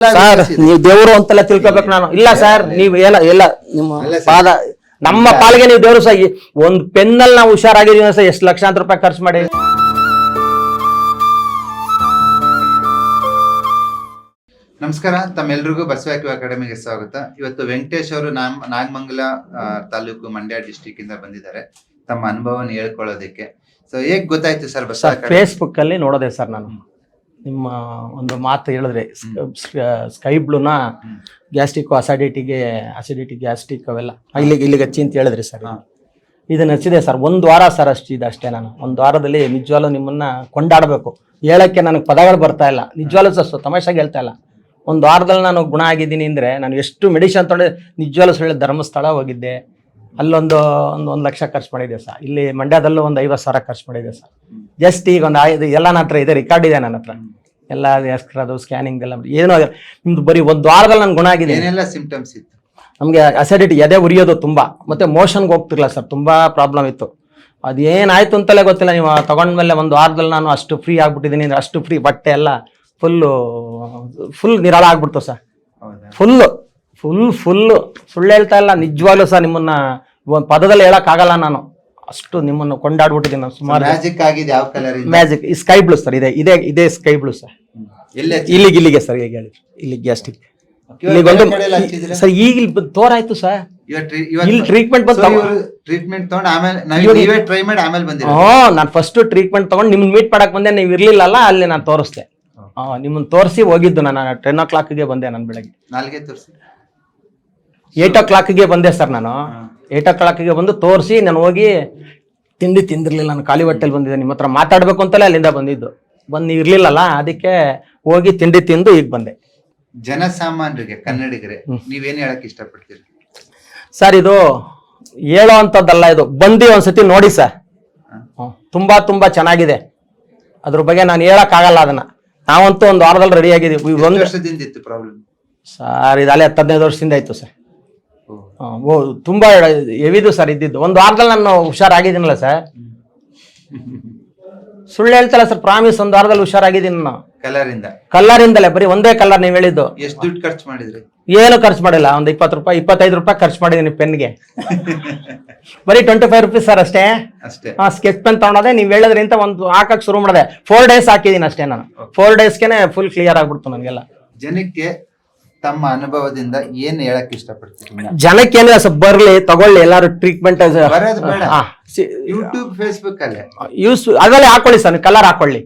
Sir ನೀವು ದೇವರು ಅಂತೆಲ್ಲ ತಿಳ್ಕೊಬೇಕು ನಾನು. ಇಲ್ಲ ಸರ್ ನೀವು ಎಲ್ಲ ಎಲ್ಲ ನಿಮ್ಮ ಪಾದ ನಮ್ಮ ಪಾಲಿಗೆ ನೀವು ದೇವರು ಸಹ ಒಂದ್ ಪೆನ್ನಲ್ಲಿ ನಾವು ಹುಷಾರಾಗಿದ್ದೀವಿ ಸರ್ ಎಷ್ಟು ಲಕ್ಷಾಂತರ ರೂಪಾಯಿ ಖರ್ಚು ಮಾಡಿ. ನಮಸ್ಕಾರ ತಮ್ಮೆಲ್ರಿಗೂ ಬಸವಾಕ್ಯು ಅಕಾಡೆಮಿಗೆ ಸ್ವಾಗತ. ಇವತ್ತು ವೆಂಕಟೇಶ್ ಅವರು ನಾಮ್ ನಾಗಮಂಗಲ ಆ, ತಾಲೂಕು ಮಂಡ್ಯ ಡಿಸ್ಟಿಕ್ ಇಂದ ಬಂದಿದ್ದಾರೆ. ತಮ್ಮ ಅನುಭವನ ಹೇಳ್ಕೊಳ್ಳೋದಕ್ಕೆ. ಸೊ ಹೇಗ್ ಗೊತ್ತಾಯ್ತು sir Basava sir academy? Facebook ಅಲ್ಲಿ ನೋಡೋದೆ ಸರ್ ನಾನು. ನಿಮ್ಮ ಒಂದು ಮಾತು ಹೇಳಿದ್ರೆ ಸ್ಕೈ ಬ್ಲೂನ ಗ್ಯಾಸ್ಟಿಕ್ ಗ್ಯಾಸ್ಟ್ರಿಕ್ ಅಸಿಡಿಟಿಗೆ ಅಸಿಡಿಟಿ ಗ್ಯಾಸ್ಟಿಕ್ ಅವೆಲ್ಲ. ಇಲ್ಲಿಗೆ ಇಲ್ಲಿಗೆ ಹಚ್ಚಿ ಅಂತ ಹೇಳಿದ್ರಿ ಸರ್. ಇದನ್ನ ಹಚ್ಚಿದೆ ಸರ್. ಒಂದು ವಾರ ಸರ್ ಅಷ್ಟು ಇದೆ ಅಷ್ಟೇ ನಾನು. ಒಂದು ವಾರದಲ್ಲಿ ನಿಜವಾಗ್ಲೂ ನಿಮ್ಮನ್ನ ಕೊಂಡಾಡಬೇಕು. ಹೇಳಕ್ಕೆ ನನಗೆ ಪದಗಳು ಬರ್ತಾ ಇಲ್ಲ. ನಿಜವಾಗ್ಲೂ ಸರ್ ತಮಾಷಾಗಿ ಹೇಳ್ತಾ ಇಲ್ಲ. ಒಂದು ವಾರದಲ್ಲಿ ನಾನು ಗುಣ ಆಗಿದ್ದೀನಿ ಅಂದ್ರೆ ನಾನು ಎಷ್ಟು ಮೆಡಿಷನ್ ತೊಗೊಂಡೆ ನಿಜವಾಗ್ಲೂ ಸುಳ್ಳು ಧರ್ಮಸ್ಥಳ ಹೋಗಿದ್ದೆ. ಅಲ್ಲೊಂದು ಒಂದು ಒಂದು ಲಕ್ಷ ಖರ್ಚು ಮಾಡಿದ್ದೆ ಸರ್. ಇಲ್ಲಿ ಮಂಡ್ಯದಲ್ಲೂ ಒಂದು ಐವತ್ತು ಸಾವಿರ ಖರ್ಚು ಮಾಡಿದ್ದೆ ಸರ್. ಜಸ್ಟ್ ಈಗ ಒಂದು ಐದು ಎಲ್ಲ ನನ್ನ ಹತ್ರ ಇದೆ ರೆಕಾರ್ಡ್ ಇದೆ ನನ್ನ ಹತ್ರ. ಎಲ್ಲ ಅದು ಸ್ಕ್ಯಾನಿಂಗ್ ಎಲ್ಲ ಏನೋ. ನಿಮ್ದು ಬರೀ ಒಂದು ವಾರದಲ್ಲಿ ನನ್ನ ಗುಣ ಆಗಿದೆ. ಏನೆಲ್ಲ ಸಿಂಪ್ಟಮ್ಸ್ ಇತ್ತು? ನಮಗೆ ಅಸಿಡಿಟಿ ಎದೆ ಉರಿಯೋದು ತುಂಬ. ಮತ್ತೆ ಮೋಷನ್ಗೆ ಹೋಗ್ತಿರ್ಲಿಲ್ಲ ಸರ್ ತುಂಬ ಪ್ರಾಬ್ಲಮ್ ಇತ್ತು. ಅದೇನಾಯ್ತು ಅಂತಲೇ ಗೊತ್ತಿಲ್ಲ. ನೀವು ತಗೊಂಡ್ಮೇಲೆ ಒಂದು ವಾರದಲ್ಲಿ ನಾನು ಅಷ್ಟು ಫ್ರೀ ಆಗಿಬಿಟ್ಟಿದ್ದೀನಿ ಅಂದ್ರೆ ಅಷ್ಟು ಫ್ರೀ ಬಟ್ಟೆ ಎಲ್ಲ ಫುಲ್ಲು ಫುಲ್ ನಿರಾಳ ಆಗ್ಬಿಡ್ತು ಸರ್. ಫುಲ್ಲು ಫುಲ್ ಫುಲ್ಲು ಸುಳ್ಳು ಹೇಳ್ತಾ ಇಲ್ಲ ನಿಜವಾಗ್ಲೂ ಸರ್ ನಿಮ್ಮನ್ನ ಒಂದ್ ಪದದಲ್ಲಿ ಹೇಳಕ್ಕಾಗಲ್ಲ ನಾನು. ಅಷ್ಟು ನಿಮ್ಮನ್ನು ಕೊಂಡಾಡ್ಬಿಟ್ಟಿದ್ದೀನಿ ನಾನು ಸುಮಾರು ಮ್ಯಾಜಿಕ್ ಆಗಿದೆ ಯಾವ ಕಲರ್ ಮ್ಯಾಜಿಕ್ ಈ ಸ್ಕೈ ಬ್ಲೂ ಸರ್ ಇದೆ ಇದೇ ಇದೇ ಸ್ಕೈ ಬ್ಲೂ ಸರ್ ಇಲ್ಲಿಗೆ ಇಲ್ಲಿಗೆ ಸರ್ ಈಗ ಹೇಳಿ. ಇಲ್ಲಿಗೆ ಗ್ಯಾಸ್ಟಿಕ್ ಇಲ್ಲಿಗೊಂದು? ಸರ್ ಈಗ ಇಲ್ಲಿ ತೋರಾಯ್ತು ಸರ್ ಇಲ್ಲಿ ಟ್ರೀಟ್ಮೆಂಟ್ ಟ್ರೀಟ್ಮೆಂಟ್ ತಗೊಂಡು ಆಮೇಲೆ ನಾವ್ ಟ್ರೈ ಮಾಡಿ ಆಮೇಲೆ ಬಂದಿರ ಹ್ಞೂ ನಾನು ಫಸ್ಟ್ ಟ್ರೀಟ್ಮೆಂಟ್ ತಗೊಂಡು ನಿಮ್ಮನ್ನ ಮೀಟ್ ಮಾಡಕ್ ಬಂದೆ ನೀವು ಇರ್ಲಿಲ್ಲಲ್ಲ ಅಲ್ಲಿ ನಾನು ತೋರಿಸ್ದೆ. ಹಾಂ ನಿಮ್ಮನ್ನ ತೋರಿಸಿ ಹೋಗಿದ್ದು ನಾನು ಟೆನ್ ಓ ಕ್ಲಾಕ್ಗೆ ಬಂದೆ ನಾನು ಬೆಳಗ್ಗೆ. ನಾಲ್ಗೆ ತೋರಿಸಿ. ಏಟ್ ಓ ಕ್ಲಾಕ್ಗೆ ಬಂದೆ ಸರ್ ನಾನು. ಏಟ್ ಓ ಕ್ಲಾಕ್ಗೆ ಬಂದು ತೋರಿಸಿ ನಾನು ಹೋಗಿ ತಿಂಡಿ ತಿಂದಿರಲಿಲ್ಲ ನಾನು ಖಾಲಿ ಹೊಟ್ಟೆಲಿ ಬಂದಿದ್ದೆ. ನಿಮ್ಮ ಹತ್ರ ಮಾತಾಡಬೇಕು ಅಂತಲೇ ಅಲ್ಲಿಂದ ಬಂದಿದ್ದು. ಬಂದು ನೀವು ಇರ್ಲಿಲ್ಲಲ್ಲ ಅದಕ್ಕೆ ಹೋಗಿ ತಿಂಡಿ ತಿಂದು ಈಗ ಬಂದೆ. ಜನಸಾಮಾನ್ಯರಿಗೆ ಕನ್ನಡಿಗರೇ ನೀವೇನ್ ಹೇಳಕ್ ಇಷ್ಟಪಡ್ತೀರಿ? ಸರ್ ಇದು ಹೇಳೋ ಅಂಥದ್ದಲ್ಲ ಇದು ಬಂದು ಒಂದ್ಸತಿ ನೋಡಿ ಸರ್. ತುಂಬಾ ತುಂಬಾ ಚೆನ್ನಾಗಿದೆ. ಅದ್ರ ಬಗ್ಗೆ ನಾನು ಹೇಳಕ್ಕಾಗಲ್ಲ ಅದನ್ನ. ನಾವಂತೂ ಒಂದು ವಾರದಲ್ಲಿ ರೆಡಿ ಆಗಿದ್ದೀವಿ. ಈಗ ಎಷ್ಟು ಒಂದು ವರ್ಷದಿಂದ ಇತ್ತು ಪ್ರಾಬ್ಲಮ್ ಸರ್ ಇದು ಅಲ್ಲೇ ಹತ್ತು ಹದಿನೈದು ವರ್ಷದಿಂದ ಆಯ್ತು ಸರ್. ಓ ತುಂಬಾ ಎವಿದು ಸರ್ ಇದ್ದಿದ್ದು. ಒಂದು ವಾರದಲ್ಲಿ ನಾನು ಹುಷಾರಾಗಿದ್ದೀನಲ್ಲ ಸರ್. ಸುಳ್ಳು ಹೇಳ್ತಲ್ಲ ಸರ್ ಪ್ರಾಮಿಸ್ ಒಂದು ವಾರದಲ್ಲಿ ಹುಷಾರಾಗಿದ್ದೀನಿ ನಾನು. ಕಲರಿಂದ ಬರೀ ಒಂದೇ ಕಲರ್ ನೀವು ಹೇಳಿದ್ದು. ಎಷ್ಟು ದುಡ್ಡು ಖರ್ಚು ಮಾಡಿದ್ರಿ? ಏನು ಖರ್ಚು ಮಾಡಿಲ್ಲ ಒಂದು ಇಪ್ಪತ್ತು ರೂಪಾಯಿ ಇಪ್ಪತ್ತೈದು ರೂಪಾಯಿ ಖರ್ಚು ಮಾಡಿದ್ದೀನಿ ಪೆನ್ಗೆ ಬರೀ ಟ್ವೆಂಟಿ ಫೈವ್ ರುಪೀಸ್ ಸರ್ ಅಷ್ಟೇ. ಅಷ್ಟೇ. ಹಾ ಸ್ಕೆಚ್ ಪೆನ್ ತಗೊಂಡದೆ ನೀವು ಹೇಳೋದ್ರಿಂದ ಒಂದು ಹಾಕಕ್ ಶುರು ಮಾಡಿದೆ. ಫೋರ್ ಡೇಸ್ ಹಾಕಿದ್ದೀನಿ ಅಷ್ಟೇ ನಾನು. ಫೋರ್ ಡೇಸ್ಗೆ ಫುಲ್ ಕ್ಲಿಯರ್ ಆಗ್ಬಿಡ್ತು ನನಗೆಲ್ಲ. ಜನಕ್ಕೆ ತಮ್ಮ ಅನುಭವದಿಂದ ಏನ್ ಹೇಳಕ್ ಇಷ್ಟಪಡ್ತೀನಿ ಜನಕ್ಕೆ ಏನಿಲ್ಲ ಸ್ವಲ್ಪ ಬರ್ಲಿ ತಗೊಳ್ಳಿ ಎಲ್ಲಾರು ಟ್ರೀಟ್ಮೆಂಟ್ ಬರೋದು ಬೇಡ. ಯೂಟ್ಯೂಬ್ ಫೇಸ್ಬುಕ್ ಅಲ್ಲೇ. ಯೂಸ್ ಅದರಲ್ಲಿ ಹಾಕೊಳ್ಳಿ ಸರ್ ಕಲರ್ ಹಾಕೊಳ್ಳಿ.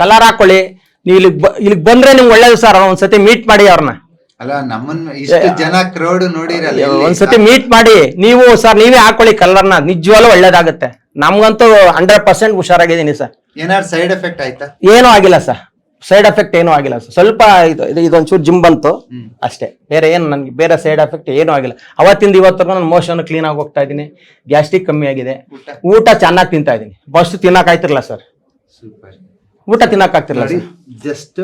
ಕಲರ್ ಹಾಕೊಳ್ಳಿ. ನೀವು ಇಲ್ಲಿ ಇಲ್ಲಿಗೆ ಬಂದ್ರೆ ನಿಮ್ಗೆ ಒಳ್ಳೇದು ಸರ್ ಒಂದ್ಸತಿ ಮೀಟ್ ಮಾಡಿ ಅವ್ರನ್ನ ಅಲ್ಲ ನಮ್ಮನ್ನ ಇಷ್ಟು ಜನ ಕ್ರೌಡ್ ನೋಡಿರಲ್ಲ. ಒಂದ್ಸತಿ ಮೀಟ್ ಮಾಡಿ. ನೀವು ಸರ್ ನೀವೇ ಹಾಕೊಳ್ಳಿ ಕಲರ್ನ ನಿಜವಾಗ್ಲೂ ಒಳ್ಳೇದಾಗುತ್ತೆ. ನಮ್ಗಂತೂ ಹಂಡ್ರೆಡ್ ಪರ್ಸೆಂಟ್ ಹುಷಾರಾಗಿದ್ದೀನಿ ಸರ್. ಏನಾದ್ರು ಸೈಡ್ ಎಫೆಕ್ಟ್ ಆಯ್ತಾ? ಏನೂ ಆಗಿಲ್ಲ ಸರ್. ಸೈಡ್ ಎಫೆಕ್ಟ್ ಏನೂ ಆಗಿಲ್ಲ ಸರ್. ಸ್ವಲ್ಪ ಇದು ಇದು- ಇದೊಂಚೂರು ಜಿಮ್ ಬಂತು ಅಷ್ಟೇ. ಬೇರೆ ಏನು ನನಗೆ ಬೇರೆ ಸೈಡ್ ಎಫೆಕ್ಟ್ ಏನೂ ಆಗಿಲ್ಲ. ಅವತ್ತಿಂದ ಇವತ್ತರೆಗೂ ನಾನು ಮೋಷನ್ ಕ್ಲೀನ್ ಆಗಿ ಹೋಗ್ತಾ ಇದ್ದೀನಿ. ಗ್ಯಾಸ್ಟ್ರಿಕ್ ಕಮ್ಮಿ ಆಗಿದೆ. ಊಟ? ಚೆನ್ನಾಗಿ ತಿಂತಾ ಇದ್ದೀನಿ. ಫಸ್ಟ್ ತಿನ್ನಕ್ ಆಯ್ತಿರಲ್ಲ ಸರ್. ಊಟ ತಿನ್ನಕ್ ಆಗ್ತಿರಲ್ಲ sir just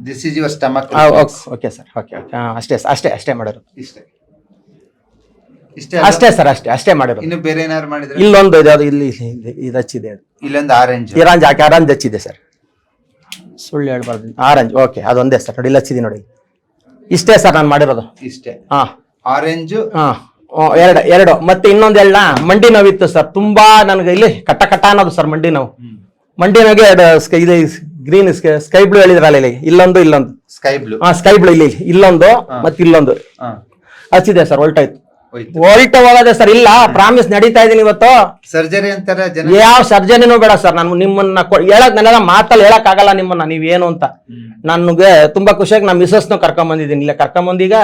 this is your stomach okay sir okay ಅಷ್ಟೇ ಅಷ್ಟೇ ಅಷ್ಟೇ ಮಾಡೋರು ಇಷ್ಟೇ. ಅಷ್ಟೇ ಸರ್ ಅಷ್ಟೇ ಅಷ್ಟೇ ಮಾಡಿರೋದು ಇನ್ನು ಬೇರೆ ಏನಾದ್ರು ಮಾಡಿದ್ರೆ? ಇಲ್ಲೊಂದು ಇದು ಇಲ್ಲಿ ಇಲ್ಲಿ- ಇದು ಹಚ್ಚಿದೆ ಇಲ್ಲೊಂದು ಆರೆಂಜ್ ಇರಾಂಜ್ ಹಾಕಿ ಆರೆಂಜ್ ಹಚ್ಚಿದೆ ಸರ್? ಸುಳ್ಳು ಹೇಳ್ಬಾರ್ದು. ಆರೆಂಜ್ ಓಕೆ ಅದೊಂದೇ ಸರ್ ನೋಡಿ ಇಲ್ಲ ಹಚ್ಚಿದೀನಿ ನೋಡಿ. ಇಷ್ಟೇ ಸರ್ ನಾನು ಮಾಡಿರೋದು. ಇಷ್ಟೇ. ಹಾ. ಆರೆಂಜ್. ಹಾ. ಓ, ಎರಡು ಎರಡು ಮತ್ತೆ ಇನ್ನೊಂದು ಹೇಳ ಮಂಡಿ ನೋವಿತ್ತು ಸರ್ ತುಂಬಾ ನನಗೆ ಇಲ್ಲಿ ಕಟ್ಟ ಕಟ್ಟ ಅನ್ನೋದು ಸರ್ ಮಂಡಿ ನೋವು. ಮಂಡಿ ನೋವಿಗೆ ಎರಡು ಸ್ಕೈ ಇದು ಗ್ರೀನ್ ಸ್ಕೈ ಬ್ಲೂ ಹೇಳಿದ್ರಲ್ಲ ಇಲ್ಲಿ ಇಲ್ಲೊಂದು ಇಲ್ಲೊಂದು. ಸ್ಕೈ ಬ್ಲೂ ಹಾ ಸ್ಕೈ ಬ್ಲೂ ಇಲ್ಲಿ ಇಲ್ಲೊಂದು ಮತ್ತೆ ಇಲ್ಲೊಂದು ಹಚ್ಚಿದೆ ಸರ್ ಹೊಲ್ಟಾಯ್ತು. ಹೋಗೋದೆ ಸರ್ ಇಲ್ಲ ಪ್ರಾಮಿಸ್ ನಡೀತಾ ಇದೀನಿ ಇವತ್ತು. ಸರ್ಜರಿ ಅಂತಾರೆ ಯಾವ ಸರ್ಜರಿನೂ ಬೇಡ ಸರ್ ನಾನು ನಿಮ್ಮನ್ನ ಹೇಳಕ್ ನನ್ನ ಮಾತಲ್ಲಿ ಹೇಳಕ್ ಆಗಲ್ಲ ನಿಮ್ಮನ್ನ ನೀವೇನು ಅಂತ. ನನಗೆ ತುಂಬಾ ಖುಷಿಯಾಗಿ ನಮ್ಮ ಮಿಸಸ್ನು ಕರ್ಕೊಂಡ್ ಬಂದಿದ್ದೀನಿ. ಇಲ್ಲ ಕರ್ಕೊಂಡ್ ಬಂದೀಗ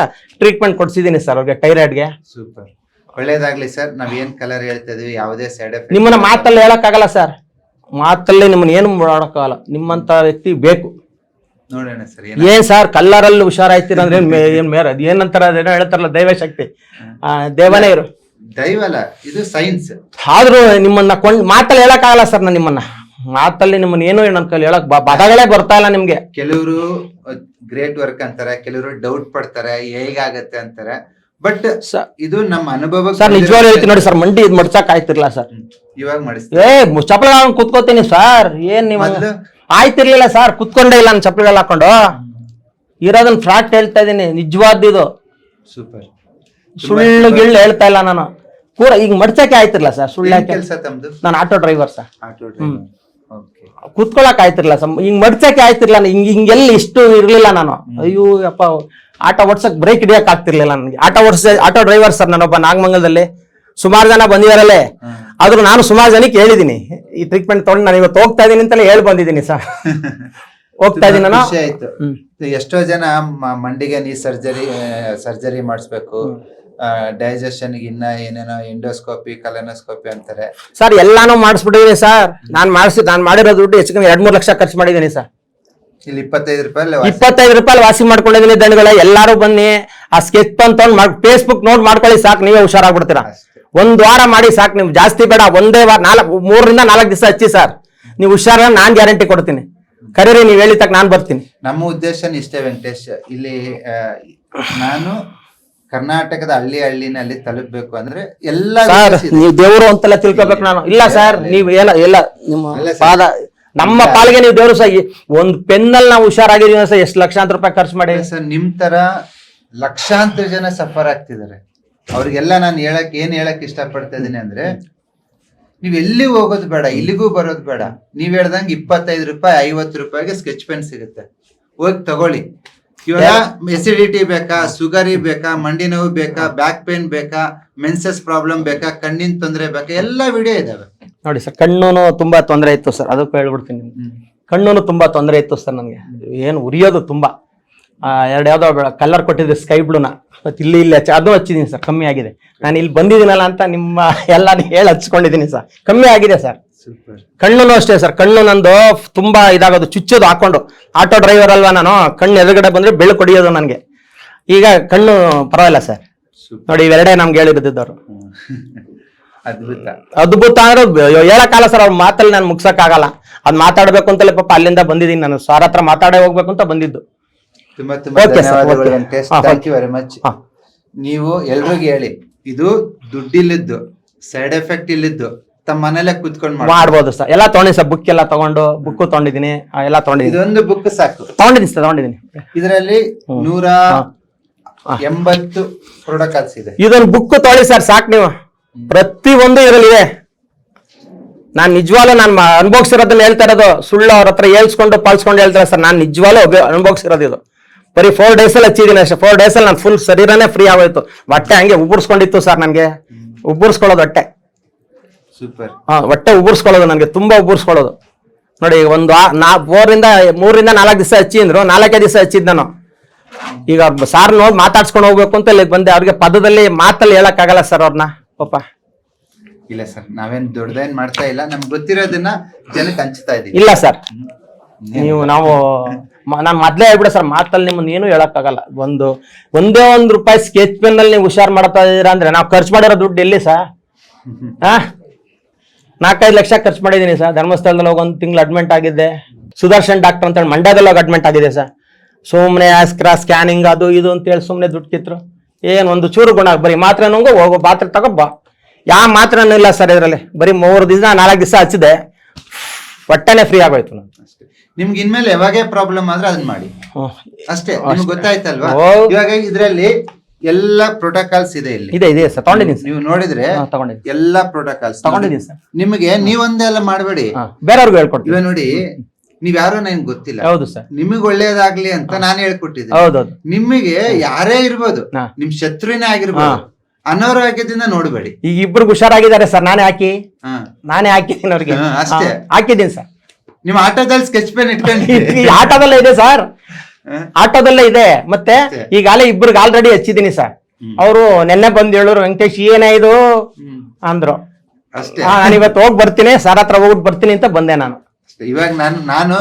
ಟ್ರೀಟ್ಮೆಂಟ್ ಕೊಡ್ಸಿದೀನಿ ಸರ್ ಅವ್ರಿಗೆ ಟೈರಾಯ್ಡ್ಗೆ ಸೂಪರ್. ಒಳ್ಳೇದಾಗ್ಲಿ ಸರ್ ನಾವ್ ಏನ್ ಕಲರ್ ಹೇಳ್ತಾ ಇದೀವಿ ಯಾವುದೇ ಸೈಡ್ ಎಫೆಕ್ಟ್ ನಿಮ್ಮನ್ನ ಮಾತಲ್ಲಿ ಹೇಳಕ್ ಆಗಲ್ಲ ಸರ್. ಮಾತಲ್ಲಿ ನಿಮ್ಮನ್ನ ಏನು ಮಾಡೋಕ್ಕಾಗಲ್ಲ. ನಿಮ್ಮಂತ ವ್ಯಕ್ತಿ ಬೇಕು. ನೋಡೋಣ ಸರ್ ಏನ ಏನ್ ಸರ್ ಕಲ್ಲರಲ್ಲಿ ಹುಷಾರಾಯ್ತೀರ ಅಂದ್ರೆ ಏನ್ ಮೇ- ಏನ್ ಮೇರ ಏನಂತಾರ ಅದೇನೋ ಹೇಳ್ತಾರಲ್ಲ ದೈವ ಶಕ್ತಿ. ಆ, ದೇವನೇ ಇರು ದೈವಲ್ಲ ಇದು ಸೈನ್ಸ್ ಆದ್ರೂ ನಿಮ್ಮನ್ನ ಕೊಂಡ್ ಮಾತಲ್ಲಿ ಹೇಳಕ್ ಆಗಲ್ಲ ಸರ್ ನಾನು ನಿಮ್ಮನ್ನ. ಮಾತಲ್ಲಿ ನಿಮ್ಮನ್ನ ಏನು ನನ್ನ ಕೈಲಿ ಹೇಳಕ್ ಬ- ಪದಗಳೇ ಬರ್ತಾ ಇಲ್ಲ ನಿಮ್ಗೆ. ಕೆಲವರು ಗ್ರೇಟ್ ವರ್ಕ್ ಅಂತಾರೆ ಕೆಲವರು ಡೌಟ್ ಪಡ್ತಾರೆ ಹೇಗಾಗತ್ತೆ ಅಂತಾರೆ. ಬಟ್ ಸ- ಇದು ನಮ್ಮ ಅನುಭವ ಸರ್ ನಿಜವಾಗ್ಲೂ ಹೇಳ್ತೀನಿ ನೋಡಿ ಸರ್ ಮಂಡಿ ಇದ್ ಮಡ್ಸಕ್ ಆಯ್ತಿರ್ಲಾ ಸರ್. ಇವಾಗ ಮಾಡಿಸ್ತೀವಿ ಏ ಚಪ್ಪಲ ಕೂತ್ಕೋತೀನಿ ಕುತ್ಕೋತೀನಿ ಸರ್ ಏನ್ ನೀವು? ಮೊದ್ಲು? ಆಯ್ತಿರ್ಲಿಲ್ಲ ಸರ್ ಕುತ್ಕೊಂಡೇ ಇಲ್ಲ ನಾನು ಚಪ್ಪಲಿಗೆಲ್ಲ ಹಾಕೊಂಡು. ಇರೋದನ್ನ ಫ್ರಾಟ್ ಹೇಳ್ತಾ ಇದ್ದೀನಿ ನಿಜವಾದ್ದು ಸೂಪರ್ ಸುಳ್ಳು ಗಿಳ್ಳು ಹೇಳ್ತಾ ಇಲ್ಲ ನಾನು. ಪೂರ ಈಗ ಮಡ್ಸಕ್ಕೆ ಆಯ್ತಿರ್ಲ ಸರ್ ಸುಳ್ಳು ಕೆಲಸ ತಮ್ದು? ನಾನು auto driver sir. Auto okay ಕೂತ್ಕೊಳಕ್ ಆಯ್ತಿರ್ಲಿಲ್ಲ ಸಮ್ ಹಿಂಗ್ ಮಡ್ಸಕ್ಕೆ ಆಯ್ತಿರ್ಲ ಹಿಂಗ್ ಹಿಂಗೆಲ್ಲಿ ಇಷ್ಟು ಇರ್ಲಿಲ್ಲ ನಾನು. ಅಯ್ಯೋ ಅಪ್ಪ ಆಟೋ ಓಡ್ಸಕ್ ಬ್ರೇಕ್ ಹಿಡಿಯಕ್ ಆಗ್ತಿರ್ಲಿಲ್ಲ ನನಗೆ. ಆಟೋ ಓಡಿಸ ಆಟೋ ಡ್ರೈವರ್ ಸರ್ ನಾನೊಬ್ಬ ನಾಗಮಂಗಲದಲ್ಲಿ. ಸುಮಾರು ಜನ ಬಂದಿದಾರಲ್ಲೇ. ಆದ್ರೂ ನಾನು ಸುಮಾರು ಜನಕ್ಕೆ ಹೇಳಿದೀನಿ. ಈ ಟ್ರೀಟ್ಮೆಂಟ್ ತಗೊಂಡು ನಾನು ಇವತ್ತು ಹೋಗ್ತಾ ಇದೀನಿ ಅಂತಲೇ ಹೇಳಿ ಬಂದಿದ್ದೀನಿ ಸರ್. ಹೋಗ್ತಾ ಇದೀನಿ ನಾನು. ಖುಷಿ ಆಯ್ತು. ಎಷ್ಟೋ ಜನ ಮ- ಮಂಡಿಗೆ ನೀ ಸರ್ಜರಿ ಸರ್ಜರಿ ಮಾಡಿಸ್ಬೇಕು. ಡೈಜೆಷನ್ ಇನ್ನ ಏನೇನೋ ಇಂಡೋಸ್ಕೋಪಿ ಕಲನೋಸ್ಕೋಪಿ ಅಂತಾರೆ. ಸರ್ ಎಲ್ಲಾನು ಮಾಡಿಸ್ಬಿಟ್ಟಿದೀನಿ ಸರ್. ನಾನು ಮಾಡಿಸಿ ನಾನು ಮಾಡಿರೋ ದುಡ್ಡು ಹೆಚ್ಚು ಕಮ್ಮಿ ಎರಡ್ ಮೂರು ಲಕ್ಷ ಖರ್ಚು ಮಾಡಿದ್ದೀನಿ ಸರ್. ಇಲ್ಲಿ ಇಪ್ಪತ್ತೈದು ರೂಪಾಯಿ. ಇಪ್ಪತ್ತೈದು ರೂಪಾಯಿ ವಾಸಿ ಮಾಡ್ಕೊಂಡಿದ್ದೀನಿ ದಂಡಗಳ. ಎಲ್ಲಾರು ಬನ್ನಿ. ಆ ಸ್ಕೆಚ್ ಪನ್ ತಗೊಂಡ್ ಫೇಸ್ಬುಕ್ ನೋಟ್ ಮಾಡ್ಕೊಳ್ಳಿ ಸಾಕು. ನೀವೇ ಹುಷಾರಾಗ್ಬಿಡ್ತೀರಾ. ಒಂದ್ ವಾರ ಮಾಡಿ ಸಾಕು ನೀವು ಜಾಸ್ತಿ ಬೇಡ. ಒಂದೇ ವಾರ ನಾಲ್ಕು ಮೂರರಿಂದ ನಾಲ್ಕು ದಿವಸ ಹಚ್ಚಿ ಸರ್. ನೀವು ಹುಷಾರ ನಾನ್ ಗ್ಯಾರಂಟಿ ಕೊಡ್ತೀನಿ. ಕರೀರಿ ನೀವು ಹೇಳಿದ ತಕ್ಕ ನಾನ್ ಬರ್ತೀನಿ. ನಮ್ಮ ಉದ್ದೇಶ ಇಷ್ಟೇ ವೆಂಕಟೇಶ್. ಇಲ್ಲಿ ಆ, ನಾನು ಕರ್ನಾಟಕದ ಹಳ್ಳಿ ಹಳ್ಳಿನಲ್ಲಿ ತಲುಪಬೇಕು ಅಂದ್ರೆ ಎಲ್ಲ ಸರ್ ಇದೆ. ನೀವು ದೇವರು ಅಂತೆಲ್ಲ ತಿಳ್ಕೊಬೇಕು ನಾನು. ಇಲ್ಲ ಸರ್ ನೀವು ಏನ ಎಲ್ಲ ನಿಮ್ಮ ಅಲ್ಲ. ಪಾದ ನಮ್ಮ ಪಾಲಿಗೆ ನೀವು ದೇವರು ಸಹ ಈ- ಒಂದ್ ಪೆನ್ನಲ್ಲಿ ನಾವು ಹುಷಾರಾಗಿದ್ದೀವಿ ಸರ್ ಎಷ್ಟು ಲಕ್ಷಾಂತರ ರೂಪಾಯಿ ಖರ್ಚು ಮಾಡಿ. ಸರ್ ನಿಮ್ ತರ ಲಕ್ಷಾಂತರ ಜನ ಸಫರ್ ಆಗ್ತಿದ್ದಾರೆ. ಅವ್ರಿಗೆಲ್ಲ ನಾನು ಹೇಳಕ್ ಏನ್ ಹೇಳಕ್ ಇಷ್ಟಪಡ್ತಾ ಇದ್ದೀನಿ ಅಂದ್ರೆ ನೀವು ಎಲ್ಲಿ ಹೋಗೋದು ಬೇಡ ಇಲ್ಲಿಗೂ ಬರೋದು ಬೇಡ. ನೀವ್ ಹೇಳ್ದಂಗೆ ಇಪ್ಪತ್ತೈದು ರೂಪಾಯಿ ಐವತ್ತು ರೂಪಾಯಿಗೆ ಸ್ಕೆಚ್ ಪೆನ್ ಸಿಗುತ್ತೆ. ಹೋಗಿ ತಗೊಳ್ಳಿ. ಇವಾಗ ಎಸಿಡಿಟಿ ಬೇಕಾ ಸುಗರಿ ಬೇಕಾ ಮಂಡಿ ನೋವು ಬೇಕಾ ಬ್ಯಾಕ್ ಪೇನ್ ಬೇಕಾ ಮೆನ್ಸಸ್ ಪ್ರಾಬ್ಲಮ್ ಬೇಕಾ ಕಣ್ಣಿನ ತೊಂದರೆ ಬೇಕಾ ಎಲ್ಲ ವಿಡಿಯೋ ಇದಾವೆ. ನೋಡಿ ಸರ್ ಕಣ್ಣು ತುಂಬಾ ತೊಂದರೆ ಇತ್ತು ಸರ್ ಅದಕ್ಕೆ ಹೇಳ್ಬಿಡ್ತೀನಿ ಕಣ್ಣು ಕಣ್ಣುನು ತುಂಬಾ ತೊಂದರೆ ಇತ್ತು ಸರ್ ನನಗೆ. ಏನು ಉರಿಯೋದು ತುಂಬಾ. ಎರಡು ಯಾವ್ದೋ ಕಲರ್ ಕೊಟ್ಟಿದ್ರು ಸ್ಕೈ ಬ್ಲೂನ ಮತ್ತೆ ಇಲ್ಲಿ ಇಲ್ಲಿ ಹಚ್ಚಿ ಅದು ಹಚ್ಚಿದೀನಿ ಸರ್ ಕಮ್ಮಿ ಆಗಿದೆ. ನಾನು ಇಲ್ಲಿ ಬಂದಿದ್ದೀನಲ್ಲ ಅಂತ ನಿಮ್ಮ ಎಲ್ಲ ಹೇಳಿ ಹಚ್ಕೊಂಡಿದ್ದೀನಿ ಸರ್ ಕಮ್ಮಿ ಆಗಿದೆ ಸರ್ ಕಣ್ಣು ಕಣ್ಣುನು ಅಷ್ಟೇ ಸರ್ ಕಣ್ಣು ನಂದು ತುಂಬಾ ಇದಾಗೋದು ಚುಚ್ಚೋದು ಹಾಕೊಂಡು ಆಟೋ ಡ್ರೈವರ್ ಅಲ್ವಾ ನಾನು ಕಣ್ಣು ಎದುರುಗಡೆ ಬಂದ್ರೆ ಬೆಳಕು ಹೊಡಿಯೋದು ನನಗೆ. ಈಗ ಕಣ್ಣು ಪರವಾಗಿಲ್ಲ ಸರ್ ನೋಡಿ ಇವೆರಡೇ ನಮ್ಗೆ ಹೇಳಿರೋದಿದ್ದವ್ರು ಅದ್ಭುತ. ಅದ್ಭುತ ಅಂದ್ರೆ ಹೇಳಕ್ಕಾಗಲ್ಲ ಸರ್ ಅವ್ರ ಮಾತಲ್ಲಿ ನಾನು ಮುಗ್ಸಕ್ಕಾಗಲ್ಲ. ಅದ್ ಮಾತಾಡ್ಬೇಕು ಅಂತಲೇ ಪಾಪ ಅಲ್ಲಿಂದ ಬಂದಿದ್ದೀನಿ ನಾನು. ಸಾರ್ ಹತ್ರ ಮಾತಾಡೇ ಹೋಗ್ಬೇಕು ಅಂತ ಬಂದಿದ್ದು. ತುಂಬಾ ತುಂಬಾ Okay, sir, ಧನ್ಯವಾದಗಳು okay. ವೆಂಕಟೇಶ್ ಹಾ, ಥ್ಯಾಂಕ್ ಯು ವೆರಿ ಮಚ್ ಹಾ. ನೀವು ಎಲ್ರಿಗೂ ಹೇಳಿ ಇದು ದುಡ್ಡಿಲ್ಲದ್ದು ಸೈಡ್ ಎಫೆಕ್ಟ್ ಇಲ್ಲಿದ್ದು ತಮ್ಮ ಮನೇಲೆ ಕುತ್ಕೊಂಡ್ ಮಾಡಿ ಮಾಡ್ಬೋದು ಸರ್ ಎಲ್ಲ ತೊಗೊಂಡಿ ಸರ್ ಬುಕ್ ಎಲ್ಲ ತಗೊಂಡು ಬುಕ್ ತಗೊಂಡಿದ್ದೀನಿ ಆ, ಎಲ್ಲ ತಗೊಂಡಿದ್ದೀನಿ ಇದೊಂದು ಬುಕ್ ಸಾಕು. ತಗೊಂಡಿದ್ದೀನಿ ಸರ್ ತಗೊಂಡಿದ್ದೀನಿ ಇದರಲ್ಲಿ ನೂರ. ಎಂಬತ್ತು ಪ್ರೊಡಕ್ಟ್ಸ್ ಇದೆ. ಇದೊಂದು ಬುಕ್ ತಗೊಳ್ಳಿ ಸರ್ ಸಾಕು ನೀವು. ಪ್ರತಿ ಒಂದು ಇದರಲ್ಲಿದೆ ನಾನ್ ನಿಜವಾಗ್ಲೂ ನಾನು ಅನುಭವಿಸಿರೋದನ್ನ ಹೇಳ್ತಾ ಇರೋದು ಸುಳ್ಳು ಅವ್ರ ಹತ್ರ ಹೇಳ್ಸ್ಕೊಂಡು ಪಾಲ್ಸ್ಕೊಂಡು ಹೇಳ್ತಾರೆ ಸರ್ ನಾನು ನಿಜವಾಗ್ಲೂ ಅನುಭವಿಸಿರೋದು ಇದು. ಬರೀ ಫೋರ್ ಡೇಸ್ ಅಲ್ಲಿ ಹಚ್ಚಿದ್ದೀನಿ ಅಷ್ಟೇ. ಫೋರ್ ಡೇಸ್ ಅಲ್ಲಿ ನಾನು ಫುಲ್ ಶರೀರನೇ ಫ್ರೀ ಆಗೋಯ್ತು. ಹೊಟ್ಟೆ ಹಂಗೆ ಉಬ್ಬರ್ಸ್ಕೊಂಡಿತ್ತು ಸರ್ ನನಗೆ. ಉಬ್ಬರ್ಸ್ಕೊಳ್ಳೋದು ಹೊಟ್ಟೆ. ಸೂಪರ್ ಹಾ ಹೊಟ್ಟೆ ಉಬ್ಬರ್ಸ್ಕೊಳ್ಳೋದು ನನಗೆ ತುಂಬಾ ಉಬ್ಬರ್ಸ್ಕೊಳ್ಳೋದು ನೋಡಿ ಈಗ ಒಂದು ನಾ ಮೂರರಿಂದ ಮೂರರಿಂದ ನಾಲ್ಕು ದಿವಸ ಹಚ್ಚಿ ಅಂದ್ರು ನಾಲ್ಕೇ ದಿವಸ ಹಚ್ಚಿದ್ ನಾನು. ಈಗ ಸಾರ್ ನೋಡಿ ಮಾತಾಡ್ಸ್ಕೊಂಡು ಹೋಗ್ಬೇಕು ಅಂತ ಇಲ್ಲಿಗೆ ಬಂದೆ. ಅವ್ರಿಗೆ ಪದದಲ್ಲಿ ಮಾತಲ್ಲಿ ಹೇಳಕ್ಕಾಗಲ್ಲ ಸರ್ ಅವ್ರನ್ನ ಪಾಪ. ಇಲ್ಲ ಸರ್ ನಾವೇನ್ ದೊಡ್ಡದೇನ್ ಮಾಡ್ತಾ ಇಲ್ಲ. ನಮ್ಗೆ ಗೊತ್ತಿರೋದನ್ನ ಜನಕ್ಕೆ ಹಂಚ್ತಾ ಇದೀವಿ ಇಲ್ಲ ಸರ್ ನೀವು ನಾವು ನಾನ್ ಮೊದಲೇ ಹೇಳ್ಬಿಡ ಸರ್, ಮಾತಲ್ಲಿ ನಿಮ್ಮನ್ನ ಏನು ಹೇಳಕ್ಕಾಗಲ್ಲ. ಒಂದು, ಒಂದೇ ಒಂದು ರೂಪಾಯಿ ಸ್ಕೆಚ್ ಪೆನ್ ಅಲ್ಲಿ ನೀವು ಹುಷಾರ್ ಮಾಡ್ತಾ ಇದೀರಾ ಅಂದ್ರೆ, ನಾವು ಖರ್ಚು ಮಾಡಿರೋ ದುಡ್ಡು ಎಲ್ಲಿ ಸರ್? ನಾಲ್ಕೈದು ಲಕ್ಷ ಖರ್ಚು ಮಾಡಿದ್ದೀನಿ ಸರ್, ಧರ್ಮಸ್ಥಳದಲ್ಲಿ ಹೋಗಿ ಒಂದು ತಿಂಗಳು ಅಡ್ಮಿಂಟ್ ಆಗಿದ್ದೆ. ಸುದರ್ಶನ್ ಡಾಕ್ಟರ್ ಅಂತ ಹೇಳಿ ಮಂಡ್ಯದಲ್ಲಿ ಹೋಗಿ ಅಡ್ಮಿಂಟ್ ಆಗಿದೆ ಸರ್. ಸುಮ್ಮನೆ ಆಸ್ಕ್ರಾ ಸ್ಕ್ಯಾನಿಂಗ್ ಅದು ಇದು ಅಂತೇಳಿ ಸುಮ್ಮನೆ ದುಡ್ಡು ಕಿತ್ರು. ಏನು ಒಂದು ಚೂರು ಗುಣ ಬರೀ ಮಾತ್ರೆ ನುಂಗು, ಹೋಗೋ ಮಾತ್ರೆ ತಗೋ ಬಾ. ಯಾವ ಮಾತ್ರೆನೂ ಇಲ್ಲ ಸರ್ ಇದರಲ್ಲಿ. ಬರೀ ಮೂರು ದಿವಸ, ನಾಲ್ಕು ದಿವಸ ಹಚ್ಚಿದೆ. ಹೊಟ್ಟೆನೆ ಫ್ರೀ ಆಗೋಯ್ತು ನಾನು ಅಷ್ಟೇ. ನಿಮ್ಗೆ ಇನ್ಮೇಲೆ ಯಾವಾಗೇ ಪ್ರಾಬ್ಲಮ್ ಆದ್ರೆ ಅದನ್ನ ಮಾಡಿ. ಅಷ್ಟೇ ನಿಮ್ಗೆ ಗೊತ್ತಾಯ್ತಲ್ವಾ? ಓ. ಇವಾಗ ಇದ್ರಲ್ಲಿ ಎಲ್ಲ ಪ್ರೋಟೋಕಾಲ್ಸ್ ಇದೆ ಇಲ್ಲಿ. ಇದೆ ಇದೆ ಸರ್. ತಗೊಂಡಿದ್ದೀನಿ ಸರ್. ನೀವು ನೋಡಿದ್ರೆ ಹಾ, ತಗೊಂಡಿದ್ದೀನಿ. ಎಲ್ಲಾ ಪ್ರೋಟೋಕಾಲ್ಸ್ ತಗೊಂಡಿದ್ದೀನಿ ಸರ್. ನಿಮಗೆ ನೀವೊಂದೇ ಎಲ್ಲ ಮಾಡಬೇಡಿ. ಹಾ ಬೇರೆಯವ್ರಿಗೂ ಹೇಳ್ಕೊಡ್ತೀನಿ. ಇವ ನೋಡಿ ನೀವ್ ಯಾರೋ ನನ್ಗೆ ಗೊತ್ತಿಲ್ಲ. ಹೌದು ಸರ್. ನಿಮಗ್ ಒಳ್ಳೇದಾಗ್ಲಿ ಅಂತ ನಾನು ಹೇಳ್ಕೊಟ್ಟಿದ್ದೆ ಹೌದೌದು. ನಿಮಗೆ ಯಾರೇ ಇರ್ಬೋದು ಹಾ. ನಿಮ್ ಶತ್ರುನೇ ಆಗಿರ್ಬೋದು ಅನಾರೋಗ್ಯದಿಂದ ನೋಡಬೇಡಿ. ಈಗ ಇಬ್ರು ಹುಷಾರಾಗಿದ್ದಾರೆ ಸರ್ ನಾನೇ ಹಾಕಿ. ಹಾ. ನಾನೇ ಹಾಕಿದ್ದೀನಿ ಅವ್ರಿಗೆ. ಹಾ, ಅಷ್ಟೇ. ಹಾಕಿದ್ದೀನಿ ಸರ್. ನಿಮ್ಮ ಆಟೋದಲ್ಲಿ ಸ್ಕೆಚ್ ಪೆನ್ ಇಟ್ಕೊಂಡು ಈ ಆಟೋದಲ್ಲೇ ಇದೆ ಸರ್. ಆಟೋದಲ್ಲೇ ಇದೆ. ಮತ್ತೆ ಈ ಈಗಾಗಲೇ ಇಬ್ರಿಗೆ ಆಲ್ರೆಡಿ ಹಚ್ಚಿದ್ದೀನಿ ಸರ್. ಅವರು ನೆನ್ನೆ ಬಂದು ಹೇಳೋರು ವೆಂಕಟೇಶ್ ಏನೇ ಇದು? ಅಂದ್ರು. ಅಷ್ಟೇ. ನಾನು ಇವತ್ತು ಹೋಗಿ ಬರ್ತೀನಿ ಸರ್ ಹತ್ರ ಹೋಗ್ಬಿಟ್ಟು ಬರ್ತೀನಿ ಅಂತ ಬಂದೆ ನಾನು. ಅಷ್ಟೇ. ಇವಾಗ ನಾನು ನಾನು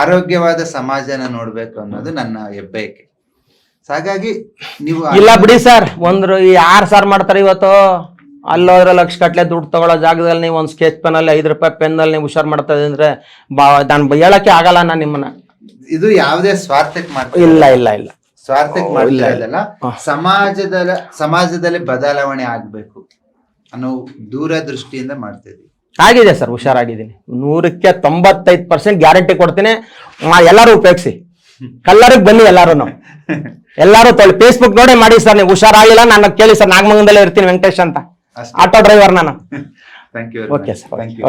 ಆರೋಗ್ಯವಾದ ಸಮಾಜನ ನೋಡ್ಬೇಕು ಅನ್ನೋದು ನನ್ನ ಹೆಬ್ಬಯಕೆ ಹಾಗಾಗಿ ನೀವು ಇಲ್ಲ ಬಿಡಿ ಸರ್. ಒಂದ್ರು ಯಾರು ಸರ್ ಮಾಡ್ತಾರೆ ಇವತ್ತು. ಅಲ್ಲೋದ್ರೆ ಲಕ್ಷ ಕಟ್ಲೆ ದುಡ್ಡು ತಗೊಳ್ಳೋ ಜಾಗದಲ್ಲಿ ನೀವು ಒಂದು ಸ್ಕೆಚ್ ಪೆನ್ ಅಲ್ಲಿ ಐದು ರೂಪಾಯಿ ಪೆನ್ ಅಲ್ಲಿ ನೀವು ಹುಷಾರು ಮಾಡ್ತಾ ಇದ್ರೆ ನಾನು ಹೇಳಕ್ಕೆ ಆಗಲ್ಲ ನಾನು ನಿಮ್ಮನ್ನ. ಇದು ಯಾವುದೇ ಸ್ವಾರ್ಥಕ್ಕೆ ಮಾಡ್ತಾ ಇಲ್ಲ. ಇಲ್ಲ ಇಲ್ಲ ಸ್ವಾರ್ಥಕ್ಕೆ ಮಾಡ್ತಾ ಇಲ್ಲ, ಸಮಾಜದ ಸಮಾಜದಲ್ಲಿ ಬದಲಾವಣೆ ಆಗ್ಬೇಕು ಅನ್ನೋ ದೂರದೃಷ್ಟಿಯಿಂದ ಮಾಡ್ತಿದ್ವಿ ಆಗಿದೆ ಸರ್ ಹುಷಾರಾಗಿದ್ದೀನಿ. ನೂರಕ್ಕೆ ತೊಂಬತ್ತೈದು ಪರ್ಸೆಂಟ್ ಗ್ಯಾರಂಟಿ ಕೊಡ್ತೀನಿ. ಎಲ್ಲರೂ ಉಪಯೋಗಿಸಿ. ಕಲ್ಲರಿಗೆ ಬನ್ನಿ ಎಲ್ಲಾರು ಎಲ್ಲಾರು ತೊಳಿ ಫೇಸ್ಬುಕ್ ನೋಡೇ ಮಾಡಿ ಸರ್ ನೀವು ಹುಷಾರಾಗಿಲ್ಲ ನಾನು ಕೇಳಿ ಸರ್ ನಾಗಮಂಗಲದಲ್ಲೇ ಇರ್ತೀನಿ ವೆಂಕಟೇಶ್ ಅಂತ. ಆಟೋ ಡ್ರೈವರ್ ನಾನು. Okay sir you